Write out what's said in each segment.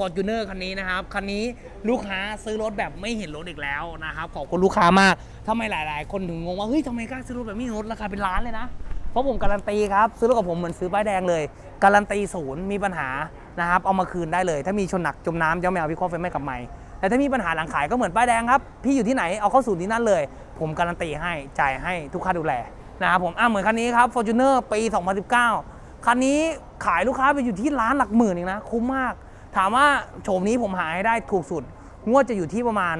f o r t u n e r คันนี้นะครับ คันนี้ลูกค้าซื้อรถแบบไม่เห็นรถอีกแล้วนะครับ ขอบคุณลูกค้ามากทำไมหลาย ๆ คนถึงงงว่าเฮ้ยทำไมกล้าซื้อรถแบบไม่เห็นรถราคาเป็นล้านเลยนะ เพราะผมการันตีครับ ซื้อรถกับผมเหมือนซื้อป้ายแดงเลย การันตีศูนย์มีปัญหานะครับ เอามาคืนได้เลย ถ้ามีชนหนักจมน้ำจะไม่เอาพี่ข้อเฟไม่กลับใหม่แต่ถ้ามีปัญหาหลังขายก็เหมือนป้ายแดงครับ พี่อยู่ที่ไหนเอาเข้าศูนย์ที่นั่นเลย ผมการันตีให้จ่ายให้ทุกค่าดูแลนะครับผมอะเหมือนคันนี้ครับ Fortuner ปี 2019 คันนี้ขายลูกค้าไปอยู่ที่ล้านหลักหมื่นเองนะคุ้มมาก ถามว่าโฉมนี้ผมหาให้ได้ถูกสุด งวดจะอยู่ที่ประมาณ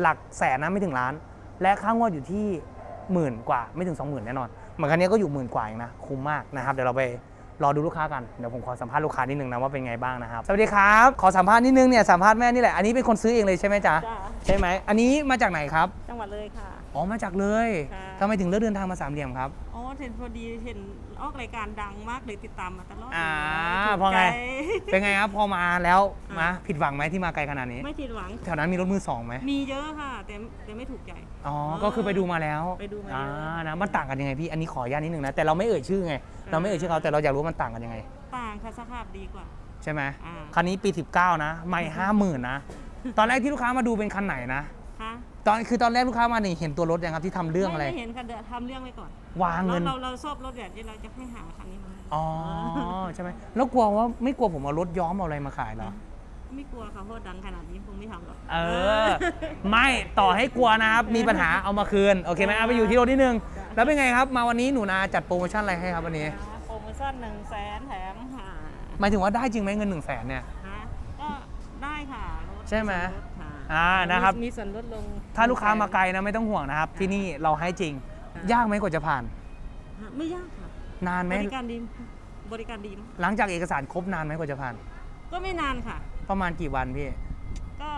หลักแสนนะไม่ถึงล้าน และค่างวดอยู่ที่หมื่นกว่าไม่ถึง 20,000แน่นอนเหมือนคันนี้ก็อยู่หมื่นกว่าเองนะคุ้มมากนะครับเดี๋ยวเราไปรอดูลูกค้ากันเดี๋ยวผมขอสัมภาษณ์ลูกค้านิดนึงนะว่าเป็นไงบ้างนะครับสวัสดีครับขอสัมภาษณ์นิดนึงเนี่ยสัมภาษณ์แม่นี่แหละอันนี้เป็นคนซื้อเองเลยใช่ไหมจ๊ะจ้า ใช่ไหมอันนี้มาจากไหนครับจังหวัดเลยค่ะ อ๋อมาจากเลยค่ะ ทำไมถึงเลือกเดินทางมาสามเหลี่ยมครับ อ๋อเห็นพอดีเห็นออกรายการดังมากเลยติดตามมาตลอดอ่าถูกพอไง ใจเป็นไงครับพอมาแล้วอ่ามมาผิดหวังไหมที่มาไกลขนาดนี้ ไม่ผิดหวัง แถวนั้นมีรถมือสองไหมมีเยอะค่ะ แต่แต่ไม่ถูกใจ อ๋อก็คือไปดูมาแล้วไปดูมาอ่าแล้วนะมันต่างกันยังไงพี่อันนี้ขออนุญาตนิดนึงนะแต่เราไม่เอ่ยชื่อไงเราไม่เอ่ยชื่อเขาแต่เราอยากรู้ว่ามันต่างกันยังไง ต่างค่ะสภาพดีกว่า ใช่ไหมอ่า คันนี้ปี 19 นะ ไม่ห้าหมื่นนะ ตอนแรกที่ลูกค้ามาดูเป็นคันไหนนะ คะตอนคือตอนแรกลูกค้ามานี่เห็นตัวรถยังครับที่ทำเรื่องอะไรไม่ไม่เห็นค่ะเดี๋ยวทำเรื่องไว้ก่อนวางเงิน เราเราชอบรถแบบนี้เราจะให้หาคันนี้มาอ๋อใช่ไหมแล้วกลัวว่าไม่กลัวผมเอารถย้อมเอาอะไรมาขายเหรอ ไม่กลัวค่ะเพราะดังขนาดนี้คงไม่ทำหรอก เออ ไม่ต่อให้กลัวนะครับ มีปัญหาเอามาคืน โอเคไหมเอาไปอยู่ที่รถนิดนึง แล้วเป็นไงครับ มาวันนี้หนูนาจัดโปรโมชั่นอะไรให้ครับวันนี้ โปรโมชั่นหนึ่งแสนแถมหาหมายถึงว่าได้จริงไหมเงิน1นึ่งแสนเนี่ยฮะก็ ได้ค่ะรถใช่ไหม ส่วนลดค่ะอ่านะครับมีส่วนลดลงถ้าลูกค้ามาไกลนะไม่ต้องห่วงนะครับ ที่นี่เราให้จริงค่ะยากไหมกว่าจะผ่าน ไม่ยากค่ะนานไหมบริการดีบริการดีมากหลังจากเอกสารครบนานไหมกว่าจะผ่าน ก็ไม่นานค่ะ ประมาณกี่วันพี่ ก็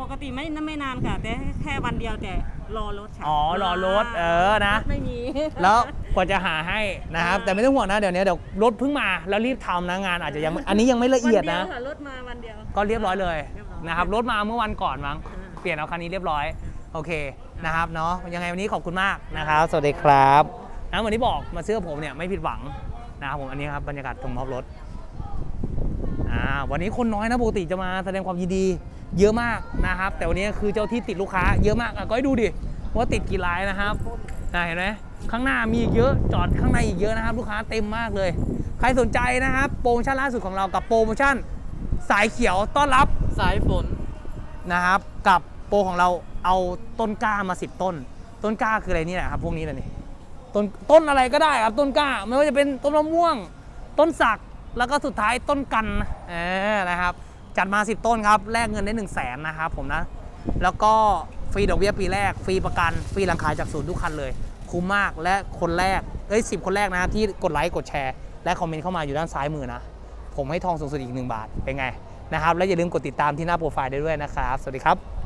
ปกติไม่ไม่นานค่ะ แต่แค่วันเดียวแต่รอรถค่ะอ๋อรอรถเออนะ รถไม่มี แล้ว กว่าจะหาให้นะครับอ่าแต่ไม่ต้องห่วงนะเดี๋ยวนี้เดี๋ยวรถเพิ่งมาแล้วรีบทำนะงานอาจจะยังอันนี้ยังไม่ละเอียดวันนะวค่ะรถมาวันเดียว ก็เรียบร้อยเลยเรียบร้อยนะครับรถมาเมื่อวันก่อนมั้งอ่าเปลี่ยนเอาคันนี้เรียบร้อย โอเคนะครับเนาะยังไงวันนี้ขอบคุณมากนะครับ สวัสดีครับนะวันนี้บอกมาซื้อกับผมเนี่ยไม่ผิดหวังนะครับผมอันนี้ครับบรรยากาศตรงมอบรถอ่าวันนี้คนน้อยนะปกติจะมาแสดงความยินดีเยอะมากนะครับ แต่วันนี้คือเจ้าที่ติดลูกค้าเยอะมากอะก็ให้ดูดิว่าติดกี่รายนะครับนะ เห็นไหมข้างหน้ามีอีกเยอะจอดข้างในอีกเยอะนะครับ ลูกค้าเต็มมากเลย ใครสนใจนะครับโปรโมชั่นล่าสุดของเรากับโปรโมชั่น สายเขียวต้อนรับสายฝนนะครับกับโปรของเราเอาต้นกล้ามา 10 ต้น ต้นกล้าคืออะไรนี่แหละครับพวกนี้เลยนี่ต้นต้นอะไรก็ได้ครับต้นกล้า ไม่ว่าจะเป็นต้นมะม่วง ต้นสักแล้วก็สุดท้ายต้นกันเออนะครับ จัดมา 10 ต้นครับแลกเงินได้ 1 0 0 0 0แสนนะครับผมนะ แล้วก็ฟรีดอกเบี้ยปีแรก ฟรีประกัน ฟรีหลังขายจากศูนย์ทุกคันเลย คุ้มมากและคนแรก เอ้ยสิคนแรกนะ ที่กดไลค์กดแชร์ และคอมเมนต์เข้ามาอยู่ด้านซ้ายมือนะ ผมให้ทองสูงสุดอีก 1 บาท เป็นไงนะครับ และอย่าลืมกดติดตามที่หน้าโปรไฟล์ได้ด้วยนะครับ สวัสดีครับ